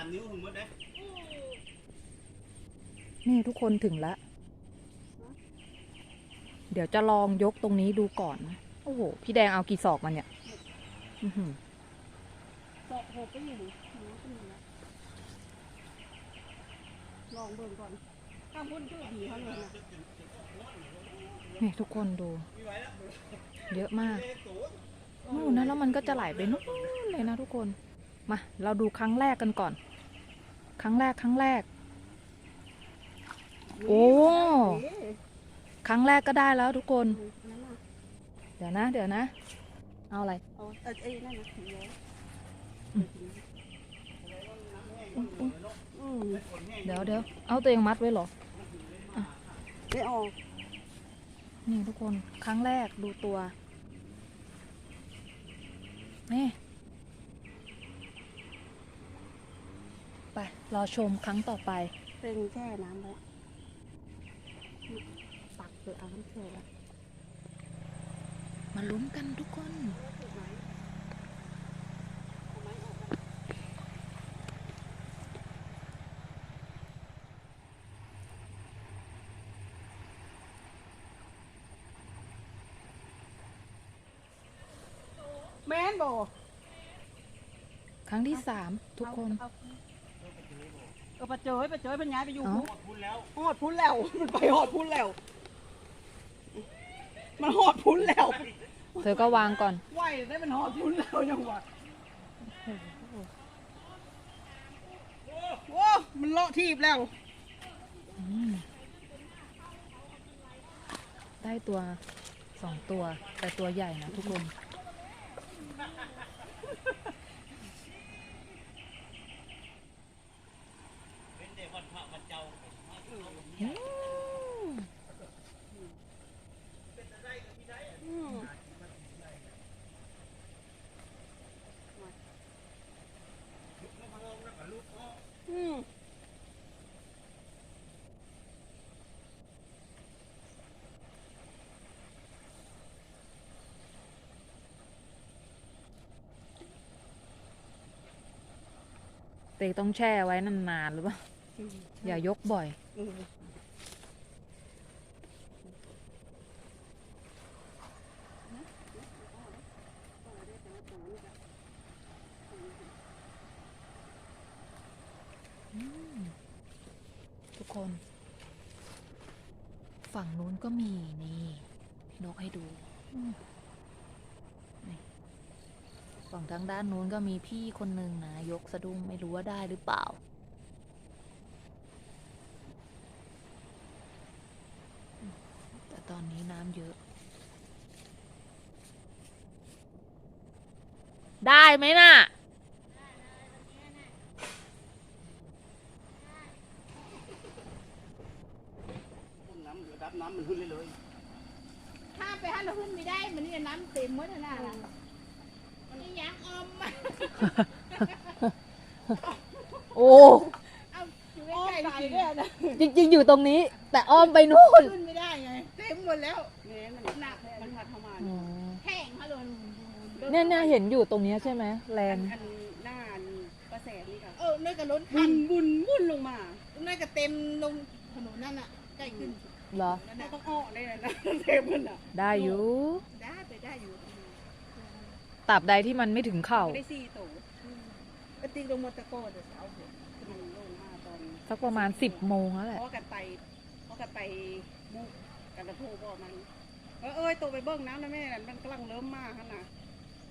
สามนิ้วถึงหมดเลยนี่ทุกคนถึงแล้วเดี๋ยวจะลองยกตรงนี้ดูก่อนนะโอ้โห พี่แดงเอากี่ศอกมันเนี่ย อื้อหือเจาะหกไปอยู่น้ำก็มีนะลองเบิ่งก่อนถ้าพุ่นคือดีเขาเลยนะนี่ทุกคนดู เยอะมากนู่นนะแล้วมันก็จะไหลไปนู่นเลยนะทุกคน มา เราดูครั้งแรกกันก่อน ครั้งแรกครั้งแรก โอ้ ครั้งแรกก็ได้แล้วทุกคน เดี๋ยวนะ เดี๋ยวนะ เอาอะไรเอาเออเอ้ยนั่นนะสีแล้วอุ๊ยอุ๊ยอืมเดี๋ยวเดี๋ยวเอาตัวเองมัดไว้เหรอไม่ออกนี่ทุกคน ครั้งแรกดูตัว นี่ ไป รอชมครั้งต่อไป เป็นแช่น้ำไว้ปักเปิดเอาน้ำเชื่อแล้วมาลุ้นกันทุกคน แม่นบ่ครั้งที่สามทุกคน เอาเออปะเจยปะเจยเป็นย้ายไปอยู่เอ้าพุหมดทุนแล้วหอดพุ้นแล้ว มันไปหอดพุ้นแล้ว มันหอดพุ้นแล้ว เธอก็วางก่อนไหวได้มันหอดพุ้นแล้วยังวะโอ้มันเลาะทีบแล้วอืมได้ตัวสองตัว แต่ตัวใหญ่นะทุกคน เป็นเด็กวันพระวันเจ้า อืม อืม อืม เตต้องแช่ไว้นานๆหรือเปล่า อย่ายกบ่อยอืมทุกคน ฝั่งนู้นก็มีนี่ นกให้ดูนี่ ฝั่งทางด้านนู้นก็มีพี่คนหนึ่งนะ ยกสะดุ้งไม่รู้ว่าได้หรือเปล่า แต่ตอนนี้น้ำเยอะ ได้ไหมน่ะพุ่นน้ำมันขึ้นเลยเลยถ้าไปหันเราขึ้นไม่ได้ มันนี่น้ำเต็มหมดแล้วนะ มันนี่ยังอมมาโอ้เอาอยู่อ้อมใกล้ไก่ๆด้วยนะจริงๆ อยู่ตรงนี้ แต่อ้อมไปนู่นขึ้นไม่ได้ไง เต็มหมดแล้วแม่มันหนักมันผัดเข้ามาแห้งเขาเลยเนี่ยเนี่ยเห็นอยู่ตรงเนี้ยใช่ไหมแลอันนด์อันหน้าอันประแสนี่ค่ะเออนี่ก็ล้นบุคันญบุญบุญลงมานี่ก็เต็มลงถนนนั่นน่ะใกล้ขึ้นเหรอนั่นแล้น่ะวก็อ้อได้เลยนะเต็มมันอะได้อยู่ได้ไปได้อยู่ ตราบใดที่มันไม่ถึงเข่า ได้สี่ตัวก็ตีลงมาตะโกนเดี๋ยวเอาเถอะมันลงมาตอนสักประมาณสิบโมงแล้วแหละเพราะกันไปเพราะกันไปมุกกันละโทรบอกมันเออเอ้ยตัวไปเบิ้งน้ำนะแม่นั่นมันกำลังเริ่มมากขนาด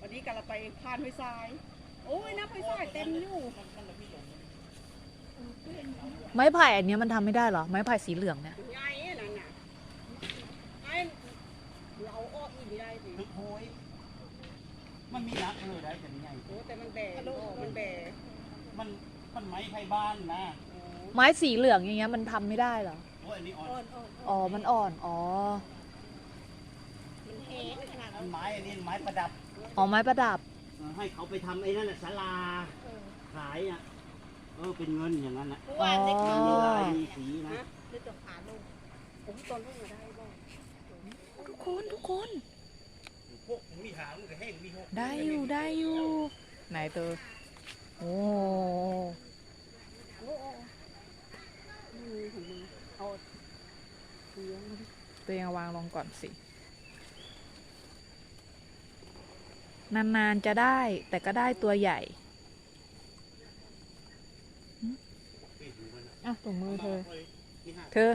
วันนี้กันเราไปพานห้วยทราย โอ้ยน้ำห้วยทรายเต็มอยู่ไม้ไผ่อันเนี้ยมันทำไม่ได้เหรอ ไม้ไผ่สีเหลืองเนี่ยใหญ่นั่นน่ะไอ้เราอ้ออีกไม่ได้สิตึกโหย มันมีนักเลยได้แต่นี่ไงโอ้แต่มันแบกอ้อมันแบกมันมันไม้ไทยบ้านนะไม้สีเหลืองอย่างเงี้ยมันทำไม่ได้เหรอ โอ้ยอันนี้อ่อนอ่อนอ่อนอ๋อ มันอ่อน อ๋อ มันแห้งขนาดมันไม้อันนี้ไม้ประดับอ๋อไม้ประดับ เออให้เขาไปทำไอ้นั่นน่ะศาลาขายอะเออเป็นเงินอย่างนั้นน่ะเมื่อวานเด็กอ๋เขาอมีลายมีสีนะเด็กต้องผ่านลงผมตอนลูกมาได้บ้างทุกคนทุกคน ได้อยู่ได้อยู่ ไหนตัวโอ้ตัวเองวางลงก่อนสิ นาน ๆ จะได้แต่ก็ได้ตัวใหญ่อะถุงมือเธอ เธอ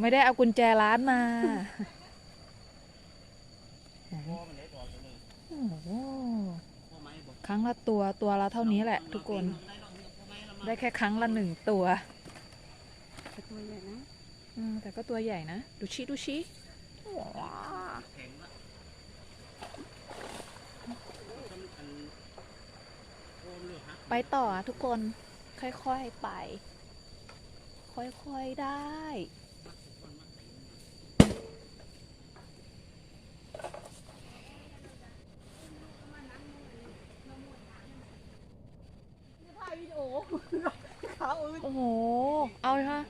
ไม่ได้เอากุญแจร้านมาไหนพ่อมันได้ต่อตัวนี้โอ้โหพ่อไม้บอกครั้งละตัวตัวละเท่านี้แหละ ทุกคน ได้ดอกเดียวพ่อไม้ละมาได้แค่ครั้งละหนึ่งตัวแต่ตัวใหญ่นะอืมแต่ก็ตัวใหญ่นะ ดูชิดูชิแข็งละอันอันโอ้เลือกฮะไปต่ออะทุกคนค่อย ๆ ไป ค่อยๆได้ถ่ายวิดีโอเขาเอ้ยโอ้โห เอาเลยค่ะ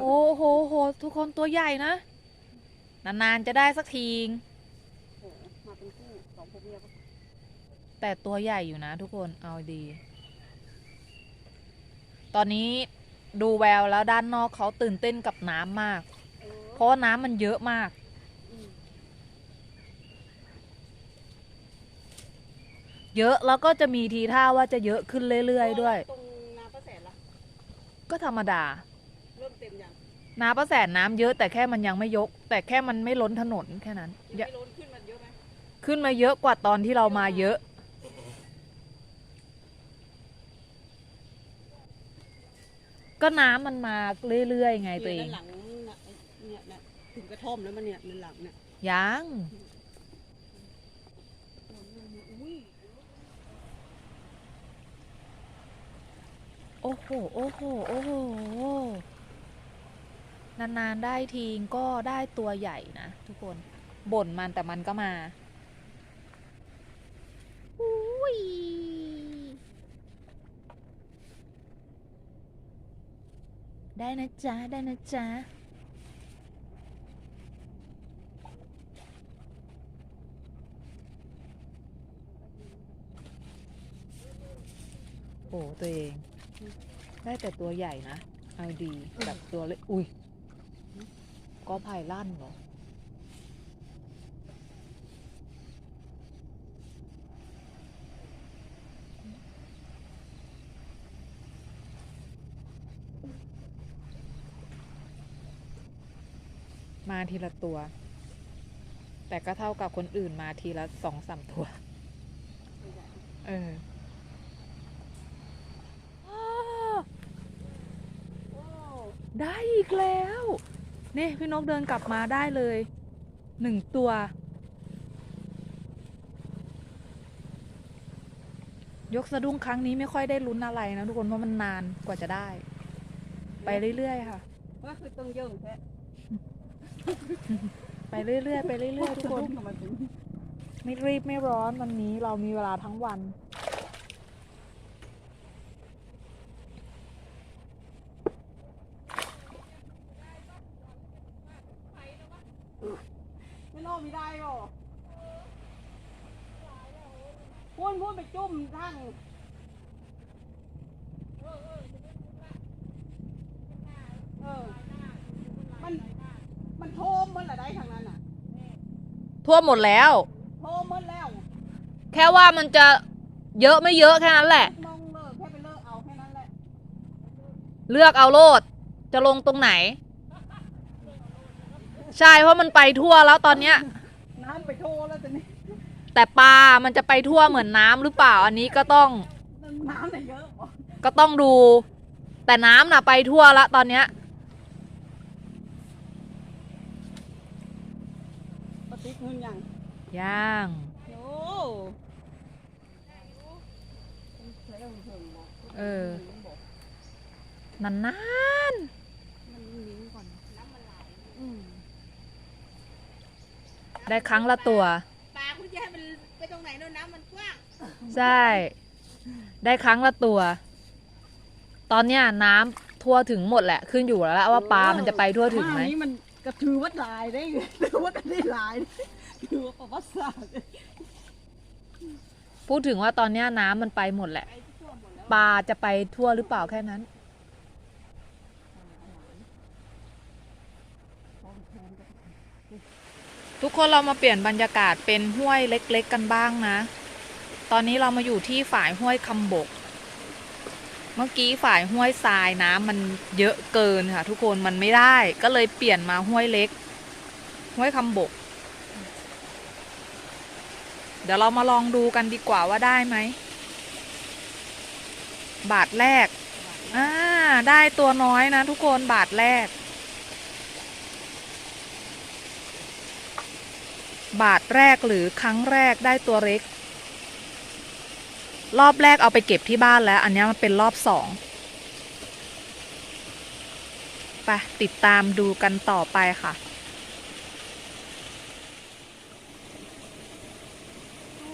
โอ้โหโห ทุกคนตัวใหญ่นะ นานๆจะได้สักทีโอ้โหมาเป็นคู่สองผัวเมียก็แต่ตัวใหญ่อยู่นะทุกคน เอาดี ตอนนี้ดูแววแล้วด้านนอกเขาตื่นเต้นกับน้ำมากเออเพราะว่าน้ำมันเยอะมากอืมเยอะแล้วก็จะมีทีท่าว่าจะเยอะขึ้นเรื่อยๆด้วย ตรงนาประแสนละก็ธรรมดา เริ่มเต็มยังน้ำประแสนน้ำเยอะแต่แค่มันยังไม่ยก แต่แค่มันไม่ล้นถนนแค่นั้น ยังอย่าไม่ล้นขึ้นมาเยอะไหมขึ้นมาเยอะกว่าตอนที่เรามาเยอะ ก็น้ำมันมาเรื่อยๆไงตัวเองนี่ยด้านหลังน่ะเนี่ยเนี่ยถึงกระท่อมแล้วมันเนี่ยในหลังเนี่ยยังอุ้ยโอ้โห โอ้โห โอ้โห นาน ๆ ได้ทีก็ได้ตัวใหญ่นะทุกคนบ่นมันแต่มันก็มาอุ้ย ได้นะจ๊ะ ได้นะจ๊ะ โอ้ตัวเอง ได้แต่ตัวใหญ่นะ เอาดีแบบตัวเล็ก อุ้ย ก็ไผ่ลั่นเหรอ มาทีละตัว แต่ก็เท่ากับคนอื่นมาทีละสองสามตัว เออได้อีกแล้วนี่พี่นกเดินกลับมาได้เลยหนึ่งตัว ยกสะดุ้งครั้งนี้ไม่ค่อยได้ลุ้นอะไรนะทุกคนเพราะมันนานกว่าจะได้ ไปเรื่อยๆค่ะว่าคือต้องเยอะแท้ ไปเรื่อยๆไปเรื่อยๆทุกคนทำไมถึงไม่รีบไม่ร้อนวันนี้เรามีเวลาทั้งวัน ไม่รอไม่ได้หรอพูนพูนไปจุ่มทั้งเออ มัน มันโทมมันอะไรทางนั้นอะ ทั่วหมดแล้ว โทมมันแล้วแค่ว่ามันจะเยอะไม่เยอะแค่นั้นแหละ มองเลิกแค่ไปเลิกเอาแค่นั้นแหละเลือกเอาโลด จะลงตรงไหน ใช่เพราะมันไปทั่วแล้วตอนเนี้ย น้ำไปโทแล้วแต่นี่แต่ปลา มันจะไปทั่วเหมือนน้ำหรือเปล่า อันนี้ก็ต้องน้ำเนี่ยเยอะบ่ก็ต้องดู แต่น้ำน่ะไปทั่วละตอนเนี้ย ปฏิกเงินยังย่างโอ้เออ นานนานมันนิ้งก่อนอืมๆได้ครั้งละตัว ปลาคุณจะให้มันไปตรงไหนโน่นน้ำมันกว้าง ใช่ ได้ครั้งละตัว ตอนเนี้ยน้ำทั่วถึงหมดแหละ ขึ้นอยู่แล้วละว่าปลามันจะไปทั่วถึงไหมานี้มัน ก็ถือว่าหลายได้ถือว่าได้หลายถือว่าประวัติศาสตร์พูดถึงว่าตอนเนี้ยน้ำมันไปหมดแหละปทั่วหมดปลาจะไปทั่วหรือเปล่าแค่นั้น ทุกคนเรามาเปลี่ยนบรรยากาศเป็นห้วยเล็ก ๆ กันบ้างนะ ตอนนี้เรามาอยู่ที่ฝ่ายห้วยคำบก เมื่อกี้ฝ่ายห้วยทรายน้ำมันเยอะเกินค่ะ ทุกคนมันไม่ได้ก็เลยเปลี่ยนมาห้วยเล็ก ห้วยคำบก เดี๋ยวเรามาลองดูกันดีกว่าว่าได้ไหม บาทแรกอ่าได้ตัวน้อยนะทุกคนบาทแรก บาทแรกหรือครั้งแรกได้ตัวเล็ก รอบแรกเอาไปเก็บที่บ้านแล้ว อันนี้มันเป็นรอบสองไปติดตามดูกันต่อไปค่ะโอ้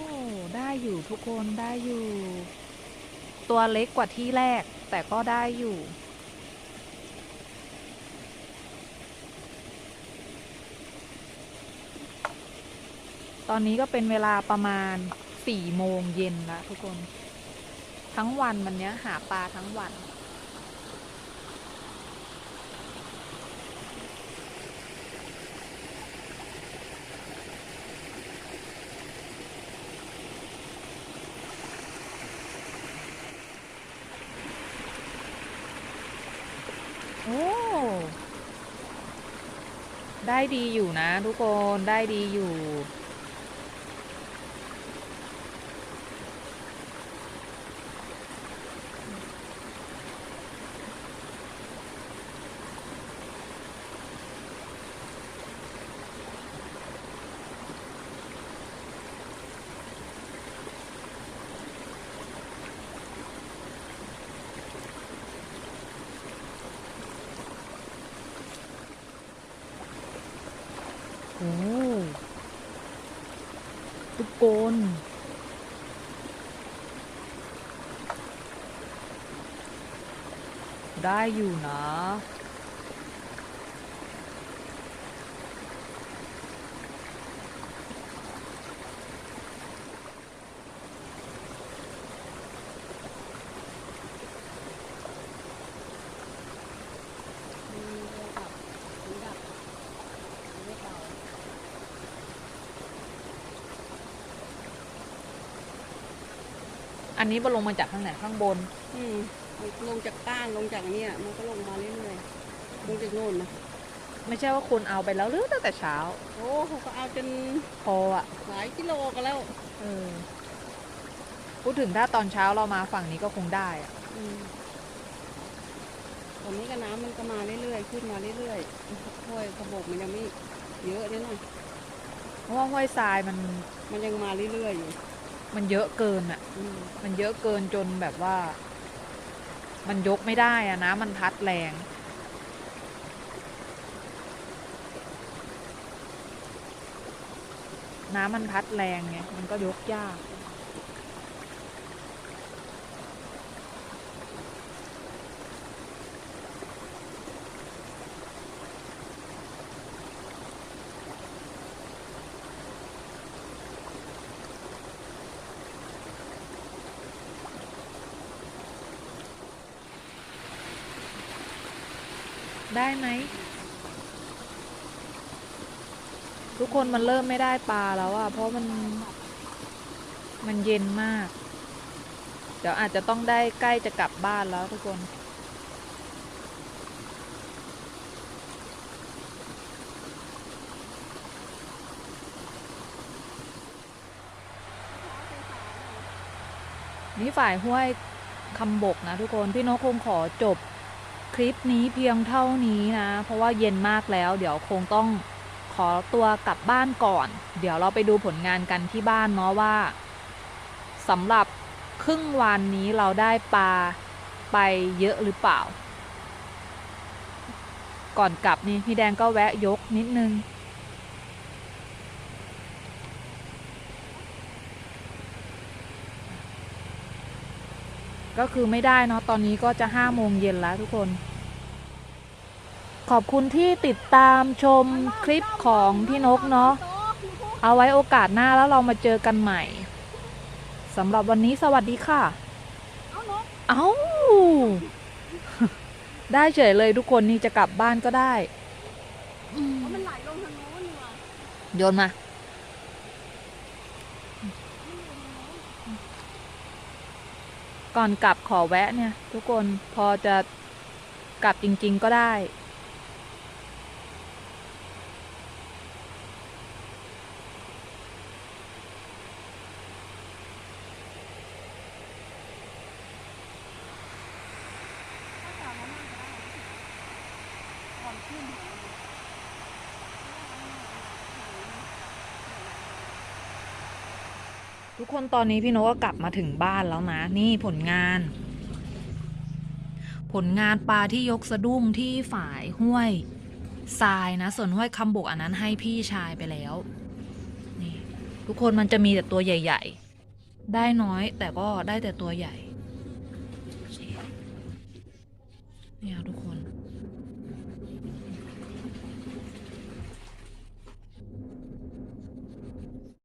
ได้อยู่ทุกคนได้อยู่ ตัวเล็กกว่าที่แรก แต่ก็ได้อยู่ตอนนี้ก็เป็นเวลาประมาณ สี่โมงเย็นแล้วทุกคน ทั้งวันวันเนี้ยหาปลาทั้งวัน โอ้ได้ดีอยู่นะทุกคนได้ดีอยู่ อ้ทุกคนได้อยู่นะ อันนี้บนลงมาจากข้างไหนข้างบน อืมลงจากก้านลงจากเนี้ยมันก็ลงมาเรื่อยๆลงจากโน่นนะไม่ใช่ว่าคุณเอาไปแล้วหรือตั้งแต่เช้า โอ้เขาก็เอาจนพออะหลายกิโลกันแล้วเออพูดถึงถ้าตอนเช้าเรามาฝั่งนี้ก็คงได้อะอืมตอนนี้ก็น้ำมันก็มาเรื่อยๆขึ้นมาเรื่อยๆห้วยขบกมันยังไม่เยอะเนี่ยนะเพราะว่าห้วยทรายมันมันยังมาเรื่อยๆอยู่ มันเยอะเกินอะอืมมันเยอะเกินจนแบบว่า มันยกไม่ได้อะนะ มันพัดแรง น้ำมันพัดแรงไง มันก็ยกยาก ได้ไหม ทุกคนมันเริ่มไม่ได้ปลาแล้วอะเพราะมันมันเย็นมาก เดี๋ยวอาจจะต้องได้ใกล้จะกลับบ้านแล้วทุกคนนี่ฝ่ายห้วยคำบกนะทุกคน พี่นกคงขอจบ คลิปนี้เพียงเท่านี้นะ เพราะว่าเย็นมากแล้ว เดี๋ยวคงต้องขอตัวกลับบ้านก่อน เดี๋ยวเราไปดูผลงานกันที่บ้านเนาะว่าสำหรับครึ่งวันนี้เราได้ปลาไปเยอะหรือเปล่า ก่อนกลับนี่พี่แดงก็แวะยกนิดนึง ก็คือไม่ได้เนาะตอนนี้ก็จะห้าโมงเย็นแล้วทุกคน ขอบคุณที่ติดตามชมคลิปของพี่นกเนาะเอาไว้โอกาสหน้าแล้วเรามาเจอกันใหม่สำหรับวันนี้สวัสดีค่ะ เอานกเอ้าได้เฉยเลยทุกคนนี่จะกลับบ้านก็ได้อืมเพราะมันไหลลงทางโน้นนี่หว่าโยนมา ก่อนกลับขอแวะเนี่ย ทุกคนพอจะกลับจริง ๆ ก็ได้ ทุกคนตอนนี้พี่โนกก็กลับมาถึงบ้านแล้วนะ นี่ผลงาน ผลงานปลาที่ยกสะดุ้งที่ฝายห้วยทรายนะ ส่วนห้วยคำบกอันนั้นให้พี่ชายไปแล้ว นี่ทุกคนมันจะมีแต่ตัวใหญ่ ๆ ได้น้อยแต่ก็ได้แต่ตัวใหญ่เนี่ยทุกคน